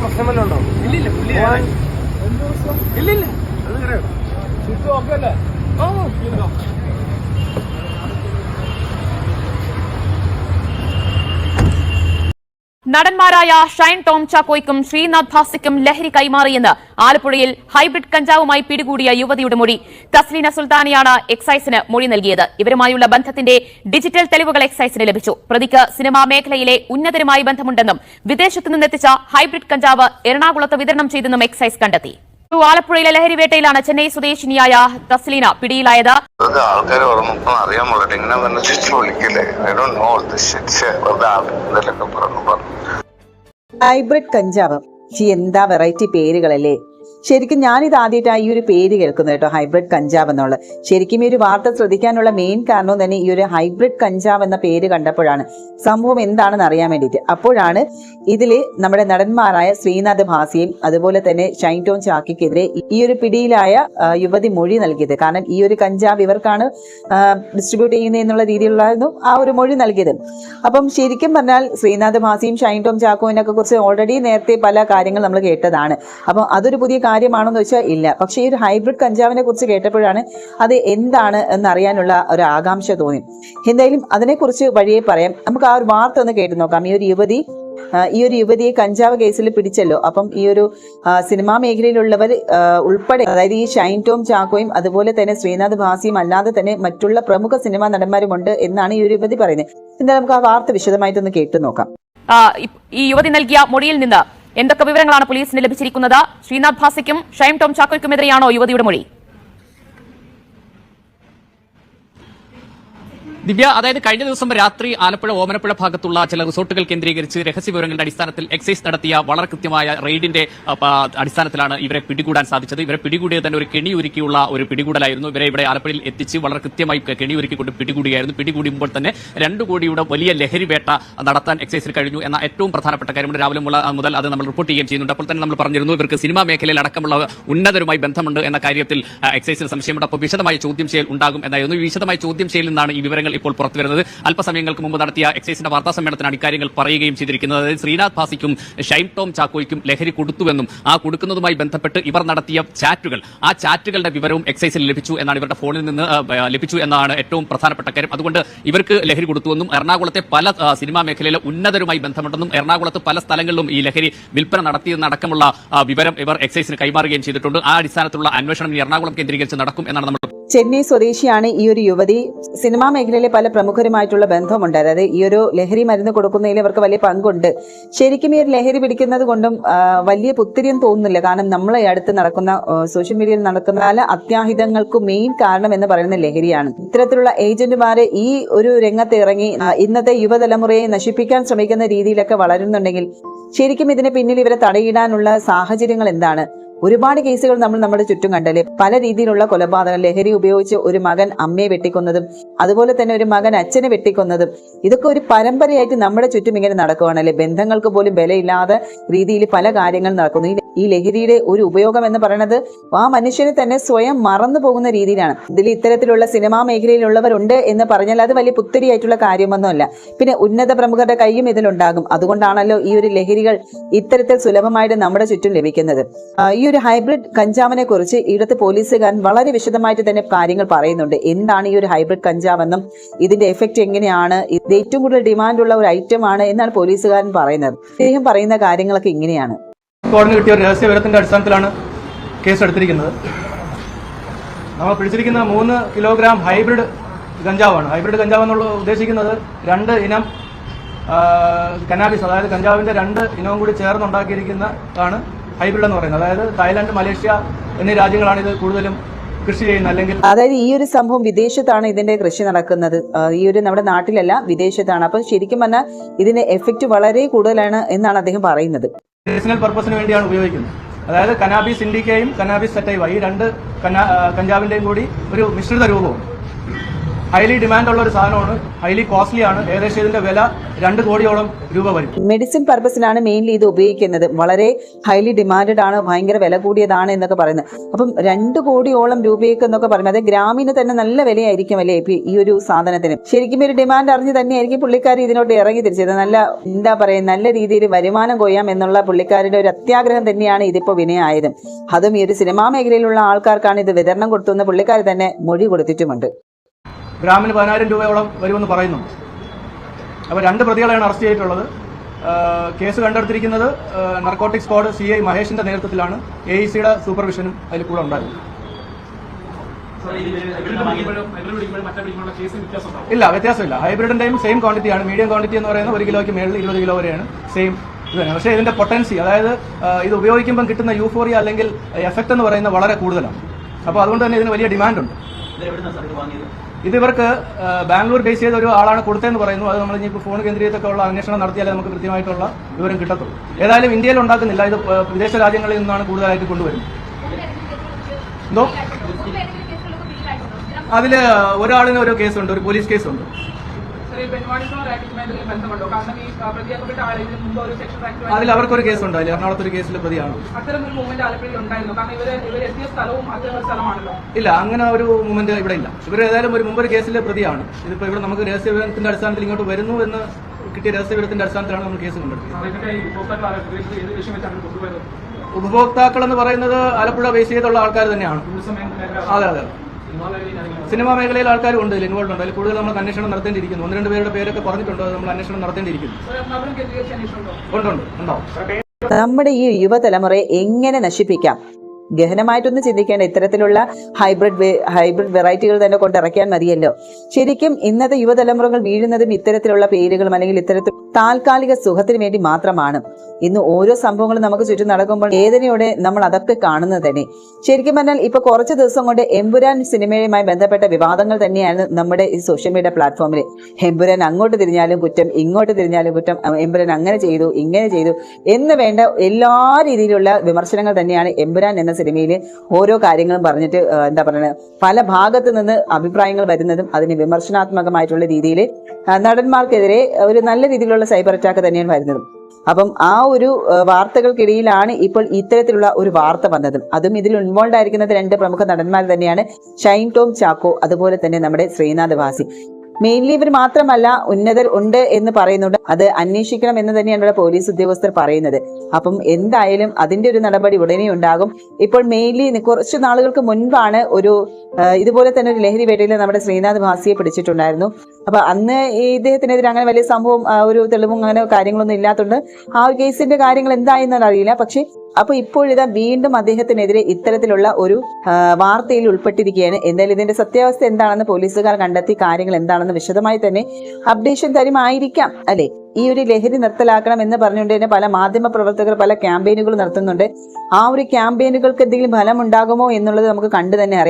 പ്രശ്നം വല്ലതും ഉണ്ടോ ഇല്ലില്ല ഇല്ലില്ല. അത് കറിയോ ചുറ്റും ഒക്കെ അല്ലേ നടന്മാരായ ഷൈൻ ടോം ചാക്കോയ്ക്കും ശ്രീനാഥ് ഭാസിക്കും ലഹരി കൈമാറിയെന്ന് ആലപ്പുഴയിൽ ഹൈബ്രിഡ് കഞ്ചാവുമായി പിടികൂടിയ യുവതിയുടെ മൊഴി. തസ്ലീന സുൽത്താനിയാണ് എക്സൈസിന് മൊഴി നൽകിയത്. ഇവരുമായുള്ള ബന്ധത്തിന്റെ ഡിജിറ്റൽ തെളിവുകൾ എക്സൈസിന് ലഭിച്ചു. പ്രതിക്ക് സിനിമാ മേഖലയിലെ ഉന്നതരുമായി ബന്ധമുണ്ടെന്നും വിദേശത്തു നിന്നെത്തിച്ച ഹൈബ്രിഡ് കഞ്ചാവ് എറണാകുളത്ത് വിതരണം ചെയ്തെന്നും എക്സൈസ് കണ്ടെത്തി. ആലപ്പുഴയിലെ ലഹരിവേട്ടയിലാണ് ചെന്നൈ സ്വദേശിനിയായ തസ്ലീന പിടിയിലായത്. ആൾക്കാർ ഇങ്ങനെ ഐ നോ പറഞ്ഞു. ഹൈബ്രിഡ് കഞ്ചാവ്. എന്താ വെറൈറ്റി പേരുകളല്ലേ? ശരിക്കും ഞാനിത് ആദ്യമായിട്ടാണ് ഈ ഒരു പേര് കേൾക്കുന്നത് കേട്ടോ ഹൈബ്രിഡ് കഞ്ചാവ് എന്നുള്ളത് ശരിക്കും ഈ ഒരു വാർത്ത ശ്രദ്ധിക്കാനുള്ള മെയിൻ കാരണം തന്നെ ഈ ഒരു ഹൈബ്രിഡ് കഞ്ചാവ് എന്ന പേര് കണ്ടപ്പോഴാണ്. സംഭവം എന്താണെന്ന് അറിയാൻ വേണ്ടിയിട്ട്. അപ്പോഴാണ് ഇതിൽ നമ്മുടെ നടന്മാരായ ശ്രീനാഥ് ഭാസിയും അതുപോലെ തന്നെ ഷൈൻ ടോൺ ചാക്കിക്കെതിരെ ഈ ഒരു പിടിയിലായ യുവതി മൊഴി നൽകിയത്. കാരണം ഈ ഒരു കഞ്ചാവ് ഇവർക്കാണ് ഡിസ്ട്രിബ്യൂട്ട് ചെയ്യുന്നത് എന്നുള്ള രീതിയിലുള്ളായിരുന്നു ആ ഒരു മൊഴി നൽകിയത്. അപ്പം ശരിക്കും പറഞ്ഞാൽ ശ്രീനാഥ് ഭാസിയും ഷൈൻ ടോം ചാക്കോവിനൊക്കെ കുറിച്ച് ഓൾറെഡി നേരത്തെ പല കാര്യങ്ങൾ നമ്മൾ കേട്ടതാണ്. അപ്പം അതൊരു പുതിയ കാര്യമാണോന്ന് വെച്ചാൽ ഇല്ല. പക്ഷേ ഈ ഒരു ഹൈബ്രിഡ് കഞ്ചാവിനെ കുറിച്ച് കേട്ടപ്പോഴാണ് അത് എന്താണ് എന്നറിയാനുള്ള ഒരു ആകാംക്ഷ തോന്നി. എന്തായാലും അതിനെക്കുറിച്ച് വഴിയെ പറയാം. നമുക്ക് ആ ഒരു വാർത്ത ഒന്ന് കേട്ടു നോക്കാം. ഈ ഒരു യുവതി ഈ ഒരു യുവതിയെ കഞ്ചാവ് കേസിൽ പിടിച്ചല്ലോ. അപ്പം ഈ ഒരു സിനിമാ മേഖലയിലുള്ളവർ ഉൾപ്പെടെ അതായത് ഈ ഷൈൻ ടോം ചാക്കോയും അതുപോലെ തന്നെ ശ്രീനാഥ് ഭാസിയും അല്ലാതെ തന്നെ മറ്റുള്ള പ്രമുഖ സിനിമാ നടന്മാരുമുണ്ട് എന്നാണ് ഈ ഒരു യുവതി പറയുന്നത്. എന്തായാലും നമുക്ക് ആ വാർത്ത വിശദമായിട്ടൊന്ന് കേട്ടു നോക്കാം. ഈ യുവതി നൽകിയ മൊഴിയിൽ നിന്ന് എന്തൊക്കെ വിവരങ്ങളാണ് പോലീസിന് ലഭിച്ചിരിക്കുന്നത്? ശ്രീനാഥ് ഭാസിക്കും ഷൈം ടോം ചാക്കോയ്ക്കുമെതിരെയാണോ യുവതിയുടെ മൊഴി? ദിവ്യ അതായത് കഴിഞ്ഞ ദിവസം രാത്രി ആലപ്പുഴ ഓമനപ്പുഴ ഭാഗത്തുള്ള ചില റിസോർട്ടുകൾ കേന്ദ്രീകരിച്ച് രഹസ്യ വിവരങ്ങളുടെ അടിസ്ഥാനത്തിൽ എക്സൈസ് നടത്തിയ വളരെ കൃത്യമായ റെയ്ഡിന്റെ അടിസ്ഥാനത്തിലാണ് ഇവരെ പിടികൂടാൻ സാധിച്ചത്. ഇവരെ പിടികൂടിയത് തന്നെ ഒരു കെണി ഒരുക്കിയുള്ള ഒരു പിടികൂടലായിരുന്നു. ഇവരെ ഇവിടെ ആലപ്പുഴയിൽ എത്തിച്ച് വളരെ കൃത്യമായി കെണി ഒരുക്കിക്കൊണ്ട് പിടികൂടിയായിരുന്നു പിടികൂടുമ്പോൾ തന്നെ രണ്ടു കോടിയുടെ വലിയ ലഹരി വേട്ട നടത്താൻ എക്സൈസിന് കഴിഞ്ഞു എന്ന ഏറ്റവും പ്രധാനപ്പെട്ട കാര്യമാണ് രാവിലെ മുതൽ അത് നമ്മൾ റിപ്പോർട്ട് ചെയ്യുകയും ചെയ്യുന്നുണ്ട്. അപ്പോൾ തന്നെ നമ്മൾ പറഞ്ഞിരുന്നു ഇവർക്ക് സിനിമാ മേഖലയിൽ അടക്കമുള്ള ഉന്നതരുമായി ബന്ധമുണ്ട് എന്ന കാര്യത്തിൽ എക്സൈസിന് സംശയമുണ്ട്. അപ്പോൾ വിശദമായ ചോദ്യം ചെയ്യൽ ഉണ്ടാകും എന്നായിരുന്നു. വിശദമായ ചോദ്യം ചെയ്യലിൽ നിന്നാണ് ഈ വിവരങ്ങൾ ഇപ്പോൾ പുറത്തു വരുന്നത് അല്പസമയങ്ങൾക്ക് മുമ്പ് നടത്തിയ എക്സൈസിന്റെ വാർത്താ സമ്മേളനത്തിലാണ് ഇക്കാര്യങ്ങൾ പറയുകയും ചെയ്തിരിക്കുന്നത്. അതായത് ശ്രീനാഥ് ഭാസിക്കും ഷൈൻ ടോം ചാക്കോയ്ക്കും ലഹരി കൊടുത്തുവെന്നും ആ കൊടുക്കുന്നതുമായി ബന്ധപ്പെട്ട് ഇവർ നടത്തിയ ചാറ്റുകൾ. ആ ചാറ്റുകളുടെ വിവരവും എക്സൈസിൽ ലഭിച്ചു എന്നാണ് ഇവരുടെ ഫോണിൽ നിന്ന് ലഭിച്ചു എന്നാണ് ഏറ്റവും പ്രധാനപ്പെട്ട കാര്യം. അതുകൊണ്ട് ഇവർക്ക് ലഹരി കൊടുത്തുവെന്നും എറണാകുളത്തെ പല സിനിമാ മേഖലയിലെ ഉന്നതരുമായി ബന്ധമുണ്ടെന്നും എറണാകുളത്ത് പല സ്ഥലങ്ങളിലും ഈ ലഹരി വിൽപ്പന നടത്തിയെന്നടക്കമുള്ള വിവരം ഇവർ എക്സൈസിന് കൈമാറുകയും ചെയ്തിട്ടുണ്ട്. ആ അടിസ്ഥാനത്തിലുള്ള അന്വേഷണം എറണാകുളം കേന്ദ്രീകരിച്ച് നടക്കും എന്നാണ് നമ്മൾ ചെന്നൈ സ്വദേശിയാണ് ഈ ഒരു യുവതി. സിനിമാ മേഖലയിലെ പല പ്രമുഖരുമായിട്ടുള്ള ബന്ധമുണ്ട്. അതായത് ഈ ഒരു ലഹരി മരുന്ന് കൊടുക്കുന്നതിൽ ഇവർക്ക് വലിയ പങ്കുണ്ട്. ശരിക്കും ഈ ഒരു ലഹരി പിടിക്കുന്നത് കൊണ്ടും വലിയ പുത്തിരിയും തോന്നുന്നില്ല. കാരണം നമ്മളെ അടുത്ത് നടക്കുന്ന സോഷ്യൽ മീഡിയയിൽ നടക്കുന്ന പല അത്യാഹിതങ്ങൾക്കും മെയിൻ കാരണം എന്ന് പറയുന്ന ലഹരിയാണ്. ഇത്തരത്തിലുള്ള ഏജന്റുമാരെ ഈ ഒരു രംഗത്ത് ഇറങ്ങി ഇന്നത്തെ യുവതലമുറയെ നശിപ്പിക്കാൻ ശ്രമിക്കുന്ന രീതിയിലൊക്കെ വളരുന്നുണ്ടെങ്കിൽ ശരിക്കും ഇതിന് പിന്നിൽ ഇവരെ തടയിടാനുള്ള സാഹചര്യങ്ങൾ എന്താണ്? ഒരുപാട് കേസുകൾ നമ്മൾ നമ്മുടെ ചുറ്റും കണ്ടല്ലേ? പല രീതിയിലുള്ള കൊലപാതകം ലഹരി ഉപയോഗിച്ച് ഒരു മകൻ അമ്മയെ വെട്ടിക്കൊന്നതും അതുപോലെ തന്നെ ഒരു മകൻ അച്ഛനെ വെട്ടിക്കൊന്നതും ഇതൊക്കെ ഒരു പരമ്പരയായിട്ട് നമ്മുടെ ചുറ്റും ഇങ്ങനെ നടക്കുകയാണല്ലേ? ബന്ധങ്ങൾക്ക് പോലും ബലയില്ലാതെ രീതിയിൽ പല കാര്യങ്ങൾ നടക്കുന്നു. ഈ- ലഹരിയുടെ ഒരു ഉപയോഗം എന്ന് പറയുന്നത് ആ മനുഷ്യനെ തന്നെ സ്വയം മറന്നു പോകുന്ന രീതിയിലാണ്. ഇതിൽ ഇത്തരത്തിലുള്ള സിനിമാ മേഖലയിലുള്ളവരുണ്ട് എന്ന് പറഞ്ഞാൽ അത് വലിയ പുത്തരിയായിട്ടുള്ള കാര്യമൊന്നുമല്ല. പിന്നെ ഉന്നത പ്രമുഖരുടെ കൈയും ഇതിലുണ്ടാകും. അതുകൊണ്ടാണല്ലോ ഈ ഒരു ലഹരികൾ ഇത്തരത്തിൽ സുലഭമായിട്ട് നമ്മുടെ ചുറ്റും ലഭിക്കുന്നത്. ഈ ഒരു ഹൈബ്രിഡ് കഞ്ചാവിനെ കുറിച്ച് ഇവിടുത്തെ പോലീസുകാരൻ വളരെ വിശദമായിട്ട് തന്നെ കാര്യങ്ങൾ പറയുന്നുണ്ട്. എന്താണ് ഈ ഒരു ഹൈബ്രിഡ് കഞ്ചാവെന്നും ഇതിന്റെ എഫക്റ്റ് എങ്ങനെയാണ്? ഇത് ഏറ്റവും കൂടുതൽ ഡിമാൻഡ് ഉള്ള ഒരു ഐറ്റം ആണ് എന്നാണ് പോലീസുകാരൻ പറയുന്നത്. അദ്ദേഹം പറയുന്ന കാര്യങ്ങളൊക്കെ ഇങ്ങനെയാണ്. കോടതി കിട്ടിയ ഒരു രഹസ്യ വിവരത്തിന്റെ അടിസ്ഥാനത്തിലാണ് കേസ് എടുത്തിരിക്കുന്നത്. നമ്മൾ പിടിച്ചിരിക്കുന്ന മൂന്ന് കിലോഗ്രാം ഹൈബ്രിഡ് കഞ്ചാവാണ്. ഹൈബ്രിഡ് കഞ്ചാവ് എന്നുള്ള ഉദ്ദേശിക്കുന്നത് രണ്ട് ഇനം കനാബിസ് അതായത് കഞ്ചാവിന്റെ രണ്ട് ഇനവും കൂടി ചേർന്നുണ്ടാക്കിയിരിക്കുന്നതാണ് ഹൈബ്രിഡ് എന്ന് പറയുന്നത്. അതായത് തായ്ലാന്റ് മലേഷ്യ എന്നീ രാജ്യങ്ങളാണ് ഇത് കൂടുതലും കൃഷി ചെയ്യുന്നത്. അല്ലെങ്കിൽ അതായത് ഈ ഒരു സംഭവം വിദേശത്താണ് ഇതിന്റെ കൃഷി നടക്കുന്നത്. ഈ ഒരു നമ്മുടെ നാട്ടിലല്ല വിദേശത്താണ്. അപ്പൊ ശരിക്കും പറഞ്ഞാൽ ഇതിന്റെ എഫക്റ്റ് വളരെ കൂടുതലാണ് എന്നാണ് അദ്ദേഹം പറയുന്നത്. മെഡിസിനൽ പർപ്പസിന് വേണ്ടിയാണ് ഉപയോഗിക്കുന്നത്. അതായത് കനാബിസ് ഇൻഡിക്കയും കനാബിസ് സെറ്റൈവ ഈ രണ്ട് കഞ്ചാവിന്റെയും കൂടി ഒരു മിശ്രിത രൂപവും ഹൈലി ഡിമാൻഡ് ഉള്ള ഒരു സാധനമാണ്. ഹൈലി കോസ്റ്റ്ലി ആണ്. ഏകദേശം ഇതിന്റെ വില രണ്ട് കോടിയോളം രൂപ വരും. മെഡിസിൻ പർപ്പസിനാണ് മെയിൻലി ഇത് ഉപയോഗിക്കുന്നത്. വളരെ ഹൈലി ഡിമാൻഡഡ് ആണ്. ഭയങ്കര വില കൂടിയതാണ് എന്നൊക്കെ പറയുന്നത്. അപ്പം രണ്ട് കോടിയോളം രൂപയൊക്കെ എന്നൊക്കെ പറയുന്നത് അത് ഗ്രാമീണ തന്നെ നല്ല വിലയായിരിക്കും അല്ലേ ഈ ഒരു സാധനത്തിന്. ശരിക്കും ഒരു ഡിമാൻഡ് അറിഞ്ഞ് തന്നെയായിരിക്കും പുള്ളിക്കാരി ഇതിനോട്ട് ഇറങ്ങി തിരിച്ചത്. നല്ല എന്താ പറയുക നല്ല രീതിയിൽ വരുമാനം കൊയ്യാം എന്നുള്ള പുള്ളിക്കാരുടെ ഒരു അത്യാഗ്രഹം തന്നെയാണ് ഇതിപ്പോ വിനയായത്. അതും ഈ ഒരു സിനിമാ മേഖലയിലുള്ള ആൾക്കാർക്കാണ് ഇത് വിതരണം കൊടുത്തുന്ന പുള്ളിക്കാർ തന്നെ മൊഴി കൊടുത്തിട്ടുമുണ്ട്. ഗ്രാമിന് പതിനായിരം രൂപയോളം വരുമെന്ന് പറയുന്നു. അപ്പോൾ രണ്ട് പ്രതികളെയാണ് അറസ്റ്റ് ചെയ്തിട്ടുള്ളത്. കേസ് കണ്ടെടുത്തിരിക്കുന്നത് നർക്കോട്ടിക് സ്ക്വാഡ് സി ഐ മഹേഷിന്റെ നേതൃത്വത്തിലാണ്. എ ഇ സിയുടെ സൂപ്പർവിഷനും അതിൽ കൂടെ ഉണ്ടായിരുന്നു ഇല്ല വ്യത്യാസമില്ല. ഹൈബ്രിഡിന്റെയും സെയിം ക്വാണ്ടിറ്റി ആണ്. മീഡിയം ക്വാണ്ടിറ്റി എന്ന് പറയുന്നത് ഒരു കിലോയ്ക്ക് മേളിൽ ഇരുപത് കിലോ വരെയാണ്. സെയിം ഇത് തന്നെ. പക്ഷേ ഇതിന്റെ പൊട്ടൻസി അതായത് ഇത് ഉപയോഗിക്കുമ്പോൾ കിട്ടുന്ന യൂഫോറിയ അല്ലെങ്കിൽ എഫക്റ്റ് എന്ന് പറയുന്നത് വളരെ കൂടുതലാണ്. അപ്പോൾ അതുകൊണ്ട് തന്നെ ഇതിന് വലിയ ഡിമാൻഡ് ഉണ്ട്. ഇത് ഇവർക്ക് ബാംഗ്ലൂർ ബേസ് ചെയ്ത ഒരു ആളാണ് കൊടുത്തതെന്ന് പറയുന്നു. അത് നമ്മൾ ഇനി ഫോൺ കേന്ദ്രീയത്തൊക്കെ ഉള്ള അന്വേഷണം നടത്തിയാലേ നമുക്ക് കൃത്യമായിട്ടുള്ള വിവരം കിട്ടത്തുള്ളൂ. ഏതായാലും ഇന്ത്യയിൽ ഉണ്ടാക്കുന്നില്ല. ഇത് വിദേശ രാജ്യങ്ങളിൽ നിന്നാണ് കൂടുതലായിട്ട് കൊണ്ടുവരുന്നത്. എന്തോ? അതിൽ ഒരാളിന് ഒരു കേസുണ്ട് ഒരു പോലീസ് കേസുണ്ട് ശ്രീ അവർക്ക് ബന്ധമുണ്ടോ? കാരണം ഈ പ്രതിയാക്കപ്പെട്ട മുമ്പ് ഒരു സെക്ഷൻ ആക്ട് അതിൽ അവർക്കൊരു കേസുണ്ട് അതിൽ എറണാകുളത്ത് ഒരു കേസിൽ പ്രതിയാണ്. അത്തരം ഒരു മൂവ്മെന്റ് ആലപ്പുഴയിൽ ഉണ്ടായിരുന്നു. കാരണം ഇവർ ഇവർ എത്തിയ സ്ഥലവും അത്തരം ഒരു സ്ഥലമാണല്ലോ. ഇല്ല അങ്ങനെ ഒരു മൂവ്മെന്റ് ഇവിടെ ഇല്ല. ഇവർ ഏതായാലും ഒരു മുമ്പ് ഒരു കേസിലെ പ്രതിയാണ്. ഇതിപ്പോ ഇവിടെ നമുക്ക് രഹസ്യവിവരത്തിന്റെ അടിസ്ഥാനത്തിൽ ഇങ്ങോട്ട് വരുന്നു എന്ന് കിട്ടിയ രഹസ്യവിവരത്തിന്റെ അടിസ്ഥാനത്തിലാണ് നമ്മൾ കേസ് കൊണ്ടുപോയത് ഉപഭോക്താക്കൾ എന്ന് പറയുന്നത് ആലപ്പുഴ ബേസ് ചെയ്തുള്ള ആൾക്കാർ തന്നെയാണ്. അതെ അതെ. സിനിമാ മേഖലയിൽ ആൾക്കാരും ഉണ്ട് ഇൻവോൾവ് ഉണ്ട്. അതിൽ കൂടുതൽ നമ്മൾ അന്വേഷണം നടത്തേണ്ടിയിരിക്കുന്നു. ഒന്ന് രണ്ട് പേരുടെ പേരൊക്കെ പറഞ്ഞിട്ടുണ്ട് നമ്മൾ അന്വേഷണം നടത്തേണ്ടിയിരിക്കുന്നു. നമ്മുടെ ഈ യുവതലമുറയെ എങ്ങനെ നശിപ്പിക്കാം? ഗഹനമായിട്ടൊന്നും ചിന്തിക്കേണ്ട. ഇത്തരത്തിലുള്ള ഹൈബ്രിഡ് ഹൈബ്രിഡ് വെറൈറ്റികൾ തന്നെ കൊണ്ടിറക്കിയാൽ മതിയല്ലോ. ശരിക്കും ഇന്നത്തെ യുവതലമുറകൾ വീഴുന്നതും ഇത്തരത്തിലുള്ള പേരുകളും അല്ലെങ്കിൽ ഇത്തരത്തിൽ താൽക്കാലിക സുഖത്തിന് വേണ്ടി മാത്രമാണ്. ഇന്ന് ഓരോ സംഭവങ്ങളും നമുക്ക് ചുറ്റും നടക്കുമ്പോൾ വേദനയോടെ നമ്മൾ അതൊക്കെ കാണുന്നത് തന്നെ. ശരിക്കും പറഞ്ഞാൽ ഇപ്പൊ കുറച്ച് ദിവസം കൊണ്ട് എമ്പുരാൻ സിനിമയുമായി ബന്ധപ്പെട്ട വിവാദങ്ങൾ തന്നെയാണ് നമ്മുടെ ഈ സോഷ്യൽ മീഡിയ പ്ലാറ്റ്ഫോമിൽ എമ്പുരാൻ അങ്ങോട്ട് തിരിഞ്ഞാലും കുറ്റം ഇങ്ങോട്ട് തിരിഞ്ഞാലും കുറ്റം എമ്പുരാൻ അങ്ങനെ ചെയ്തു ഇങ്ങനെ ചെയ്തു എന്ന് വേണ്ട എല്ലാ രീതിയിലുള്ള വിമർശനങ്ങൾ തന്നെയാണ് എമ്പുരാൻ എന്ന സിനിമയിൽ ഓരോ കാര്യങ്ങളും പറഞ്ഞിട്ട് എന്താ പറയുക പല ഭാഗത്ത് നിന്ന് അഭിപ്രായങ്ങൾ വരുന്നതും അതിന് വിമർശനാത്മകമായിട്ടുള്ള രീതിയിൽ നടന്മാർക്കെതിരെ ഒരു നല്ല രീതിയിലുള്ള സൈബർ അറ്റാക്ക് തന്നെയാണ് വരുന്നത്. അപ്പം ആ ഒരു വാർത്തകൾക്കിടയിലാണ് ഇപ്പോൾ ഇത്തരത്തിലുള്ള ഒരു വാർത്ത വന്നത്. അതും ഇതിൽ ഇൻവോൾവ് ആയിരിക്കുന്നത് രണ്ട് പ്രമുഖ നടന്മാർ തന്നെയാണ് ഷൈൻ ടോം ചാക്കോ അതുപോലെ തന്നെ നമ്മുടെ ശ്രീനാഥ് വാസി. മെയിൻലി ഇവർ മാത്രമല്ല ഉന്നതർ ഉണ്ട് എന്ന് പറയുന്നുണ്ട്. അത് അന്വേഷിക്കണം എന്ന് തന്നെയാണ് ഇവിടെ പോലീസ് ഉദ്യോഗസ്ഥർ പറയുന്നത്. അപ്പം എന്തായാലും അതിന്റെ ഒരു നടപടി ഉടനെ ഉണ്ടാകും. ഇപ്പോൾ മെയിൻലി കുറച്ച് നാളുകൾക്ക് മുൻപാണ് ഒരു ഇതുപോലെ തന്നെ ഒരു ലഹരി വേട്ടയിൽ നമ്മുടെ ശ്രീനാഥ് ഭാസിയെ പിടിച്ചിട്ടുണ്ടായിരുന്നു. അപ്പൊ അന്ന് ഇദ്ദേഹത്തിനെതിരെ അങ്ങനെ വലിയ സംഭവം ഒരു തെളിവും അങ്ങനെ കാര്യങ്ങളൊന്നും ഇല്ലാത്തതുകൊണ്ട് ആ ഒരു കേസിന്റെ കാര്യങ്ങൾ എന്തായെന്ന് അറിയില്ല. പക്ഷെ അപ്പൊ ഇപ്പോഴിതാ വീണ്ടും അദ്ദേഹത്തിനെതിരെ ഇത്തരത്തിലുള്ള ഒരു വാർത്തയിൽ ഉൾപ്പെട്ടിരിക്കുകയാണ്. എന്തായാലും ഇതിന്റെ സത്യാവസ്ഥ എന്താണെന്ന് പോലീസുകാർ കണ്ടെത്തി കാര്യങ്ങൾ എന്താണെന്ന് വിശദമായി തന്നെ അപ്ഡേഷൻ തരുമായിരിക്കാം അല്ലെ? ഈ ഒരു ലഹരി നിർത്തലാക്കണം എന്ന് പറഞ്ഞുകൊണ്ട് തന്നെ പല മാധ്യമ പ്രവർത്തകർ പല ക്യാമ്പയിനുകൾ നടത്തുന്നുണ്ട്. ആ ഒരു ക്യാമ്പയിനുകൾക്ക് എന്തെങ്കിലും ഫലം ഉണ്ടാകുമോ എന്നുള്ളത് നമുക്ക് കണ്ടു തന്നെ അറിയാം.